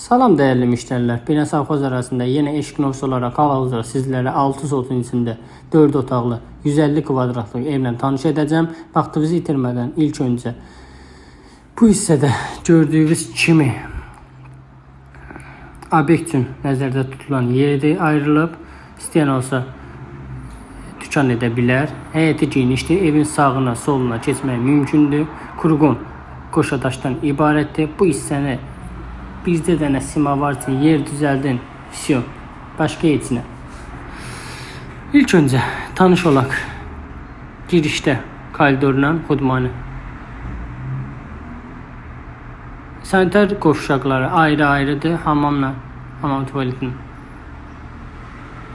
Salam değerli müşteriler. Bina Savxoz arasında yine eşk noks olarak hal-hazırda sizlərə 6 sotun içində 4 otaqlı 150 kvadratlıq evlə tanış edəcəm. Vaxtınızı itirmədən ilk öncə bu hissədə gördüyünüz kimi obyekt üçün nəzərdə tutulan yerdir ayrılıb. İstəyən olsa dükan edə bilər. Həyəti genişdir. Evin sağına, soluna keçmək mümkündür. Kurğun qoşadaşdan ibarətdir. Bu hissəni Bizdə də nə sima varsa yer düzəldin. Vəsiyo. Başqa heç nə. İlk öncə tanış olaq. Girişdə koridorla xudmanı. Sanitar qovşaqları ayrı-ayrıdır hamamla, hamam tualetinin.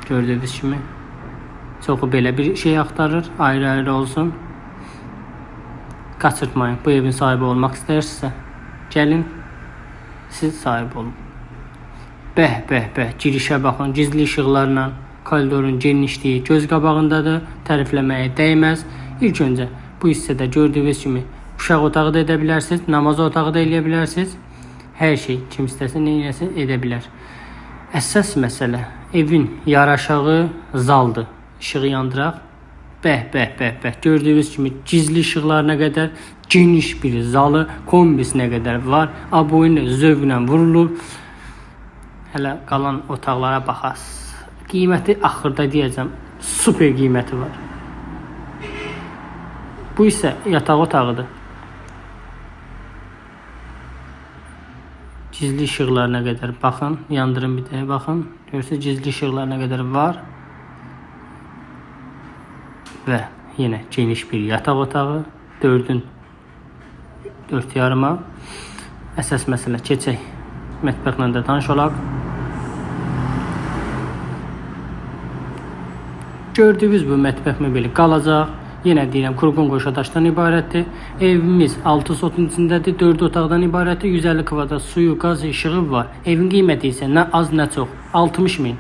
Gördüyünüz kimi çoxu belə bir şey axtarır, ayrı-ayrı olsun. Qaçırtmayın. Bu evin sahibi olmaq istəyirsinizsə, gəlin siz sahib olun. Bəh, bəh, bəh. Girişə baxın. Gizli işıqlarla koridorun genişliyi göz qabağındadır. Tərifləməyə dəyməz. İlk öncə bu hissədə gördüyünüz kimi uşaq otağı da edə bilərsiniz, namaz otağı da eləyə bilərsiniz. Hər şey kim istəsə nə eləsin edə bilər. Əsas məsələ evin yaraşağı zaldır. İşığı yandıraq. Bəh, bəh, bəh, bəh. Gördüyünüz kimi gizli işıqlarına qədər geniş bir zalı, kombisinə qədər var. Aboyunla zövqlə vurulur. Hələ qalan otaqlara baxas. Qiyməti axırda deyəcəm. Super qiyməti var. Bu isə yataq otağıdır. Gizli işıqlarına qədər baxın, yandırın bir də baxın. Görürsüz gizli işıqlarına qədər var. Və yenə geniş bir yataq otağı, 4-ün 4 yarıma. Əsas məsələ keçək. Mətbəxlə də tanış olaq. Gördüyünüz bu mətbəx mebeli qalacaq. Yenə deyirəm, kurğun qoşadaşdan ibarətdir. Evimiz 6 sotun içindədir, 4 otaqdan ibarətdir. 150 kvadrat suyu, qaz, işığı var. Evin qiyməti isə nə az, nə çox. 60 min.